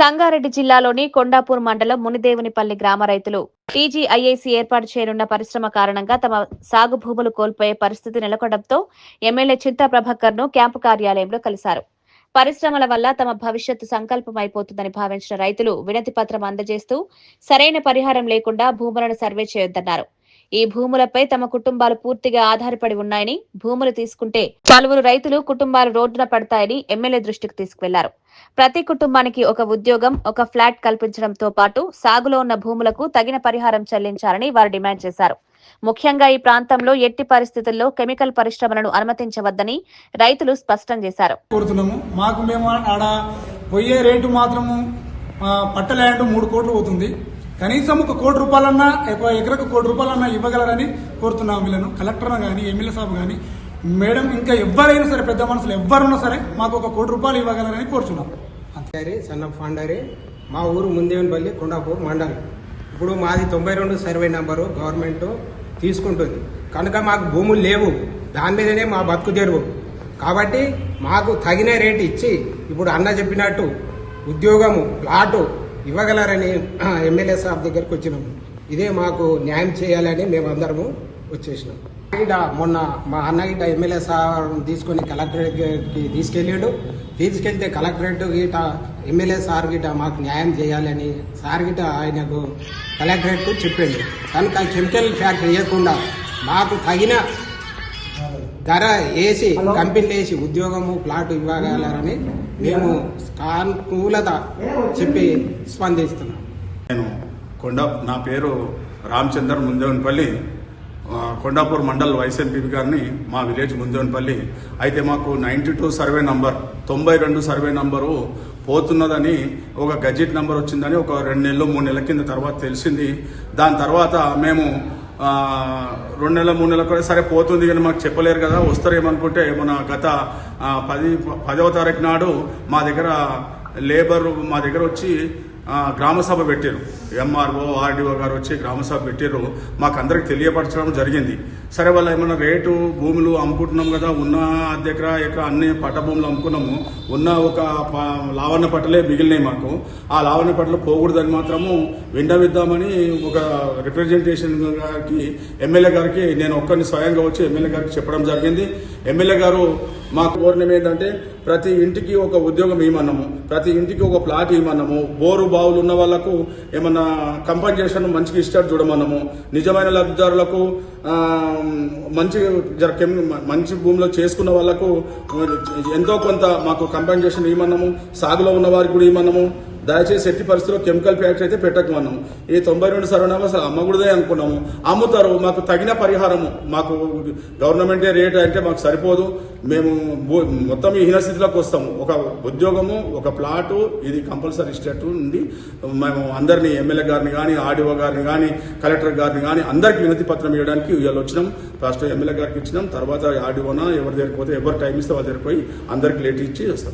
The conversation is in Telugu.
సంగారెడ్డి జిల్లాలోని కొండాపూర్ మండలం మునిదేవునిపల్లి గ్రామ రైతులు టీజీఐఏసీ ఏర్పాటు చేయనున్న పరిశ్రమ కారణంగా తమ సాగు భూములు కోల్పోయే పరిస్థితి నెలకొనడంతో ఎమ్మెల్యే చింతా ప్రభాకర్ను క్యాంపు కార్యాలయంలో కలిశారు. పరిశ్రమల వల్ల తమ భవిష్యత్తు సంకల్పమైపోతుందని భావించిన రైతులు వినతి పత్రం అందజేస్తూ సరైన పరిహారం లేకుండా భూములను సర్వే చేయొద్దన్నారు. ఈ భూములపై తమ కుటుంబాలు పూర్తిగా ఆధారపడి ఉన్నాయని భూములు తీసుకుంటే పలువురు రైతులు కుటుంబాలు రోడ్డున పడతాయని ఎమ్మెల్యే దృష్టికి తీసుకువెళ్ళారు. ప్రతి కుటుంబానికి ఒక ఉద్యోగం ఒక ఫ్లాట్ కల్పించడంతో పాటు సాగులో ఉన్న భూములకు తగిన పరిహారం చెల్లించాలని వారు డిమాండ్ చేశారు. ముఖ్యంగా ఈ ప్రాంతంలో ఎట్టి పరిస్థితుల్లో కెమికల్ పరిశ్రమలను అనుమతించవద్దని రైతులు స్పష్టం చేశారు. మాకు మేము ఆడ పోయే రేటు మాత్రము పట్ట ల్యాండ్ మూడు కోట్లు అవుతుంది కనీసం ఒక కోటి రూపాయలన్నా ఒక ఎకరకు కోటి రూపాయలన్నా ఇవ్వగలరని కోరుతున్నాము వీళ్ళను. కలెక్టర్ కానీ ఎమ్మెల్యే సాబ్ కానీ మేడం ఇంకా ఎవరైనా సరే పెద్ద మనుషులు ఎవరున్నా సరే మాకు ఒక కోటి రూపాయలు ఇవ్వగలరని కోరుచున్నాం. అంతే ఫాండరీ సన్ మా ఊరు ముందేవనపల్లి కొండాపూర్ మండలం. ఇప్పుడు మాది తొంభై రెండు సర్వే నెంబరు గవర్నమెంట్ తీసుకుంటుంది. కనుక మాకు భూములు లేవు. దాని మీదనే మా బతుకు తెరువు. కాబట్టి మాకు తగిన రేటు ఇచ్చి ఇప్పుడు అన్న చెప్పినట్టు ఉద్యోగము ప్లాటు ఇవ్వగలరని ఎమ్మెల్యే సాబ్ దగ్గరికి వచ్చినాము. ఇదే మాకు న్యాయం చేయాలని మేము అందరము వచ్చేసినాం. ఇక్కడ మొన్న మా అన్న ఎమ్మెల్యే సార్ తీసుకొని కలెక్టరేట్కి తీసుకెళ్ళాడు. తీసుకెళ్తే కలెక్టరేట్ గిట ఎమ్మెల్యే సార్ గిట మాకు న్యాయం చేయాలని సార్ గిట ఆయనకు కలెక్టరేట్కు చెప్పిండు. కనుక కెమికల్ ఫ్యాక్టరీ వేయకుండా మాకు తగిన ధర వేసి కంపెనీలు వేసి ఉద్యోగము ప్లాట్ ఇవ్వగలరని మేము సానుకూలత చెప్పి స్పందిస్తున్నాం. నేను కొండ నా పేరు రామచందర్ ముందేవనపల్లి. కొండాపూర్ మండల్ వైస్ గారిని మా విలేజ్ ముందేవనపల్లి. అయితే మాకు నైన్టీ టూ సర్వే నంబర్ తొంభై రెండు సర్వే నంబరు పోతున్నదని ఒక గజెట్ నంబర్ వచ్చిందని ఒక రెండు నెలలు మూడు నెలల కింద తర్వాత తెలిసింది. దాని తర్వాత మేము రెండు నెలల మూడు నెలల కూడా సరే పోతుంది కానీ మాకు చెప్పలేరు కదా. వస్తారేమనుకుంటే మన గత పది పదవ తారీఖు నాడు మా దగ్గర లేబర్ మా దగ్గర వచ్చి గ్రామసభ గ్రామ సభ పెట్టారు. ఎంఆర్ఓ ఆర్డీఓ గారు వచ్చి గ్రామ సభ పెట్టారు. మాకు అందరికి తెలియపరచడం జరిగింది. సరే వాళ్ళు ఏమన్నా రేటు భూములు అమ్ముకుంటున్నాం కదా ఉన్న దగ్గర ఇక అన్ని పట్ట భూములు అమ్ముకున్నాము. ఉన్న ఒక లావణ్య పట్టలే మిగిలినాయి మాకు. ఆ లావణ్య పట్టలు పోకూడదని మాత్రము విండవిద్దామని ఒక రిప్రజెంటేషన్ గారికి ఎమ్మెల్యే గారికి నేను ఒక్కరిని స్వయంగా వచ్చి ఎమ్మెల్యే గారికి చెప్పడం జరిగింది. ఎమ్మెల్యే గారు మాకు కోరినవి ఏంటంటే ప్రతి ఇంటికి ఒక ఉద్యోగం ఇవ్వమన్నాము. ప్రతి ఇంటికి ఒక ప్లాట్ ఇవ్వమన్నాము. బోరు బావులు ఉన్న వాళ్ళకు ఏమన్నా కంపెన్సేషన్ మంచిగా ఇస్తారు చూడమన్నాము. నిజమైన లబ్ధిదారులకు మంచి జర మంచి భూమిలో చేసుకున్న వాళ్ళకు ఎంతో కొంత మాకు కంపెన్సేషన్ ఇవ్వమన్నాము. సాగులో ఉన్న వారికి కూడా ఇవ్వమన్నాము. దయచేసి ఎట్టి పరిస్థితిలో కెమికల్ ఫ్యాక్టరీ అయితే పెట్టకమన్నాము ఈ తొంభై రెండు సర్వనామా అసలు అమ్మకూడదే అనుకున్నాము. అమ్ముతారు మాకు తగిన పరిహారము. మాకు గవర్నమెంటే రేట్ అంటే మాకు సరిపోదు. మేము భూ- మొత్తం ఈ హీనస్థితిలోకి వస్తాము. ఒక ఉద్యోగము ఒక ప్లాటు ఇది కంపల్సరీ స్టేట్ నుండి మేము అందరినీ ఎమ్మెల్యే గారిని కానీ ఆర్డీఓ గారిని కానీ కలెక్టర్ గారిని కానీ అందరికి వినతి పత్రం ఇవ్వడానికి ఇవాళ వచ్చినాం. ఫస్ట్ ఎమ్మెల్యే గారికి ఇచ్చినాం. తర్వాత ఆర్డీఓనా ఎవరి దగ్గరికి పోతే ఎవరు టైం ఇస్తే వాళ్ళ దగ్గరికి పోయి అందరికి లేట్ ఇచ్చి వస్తాం.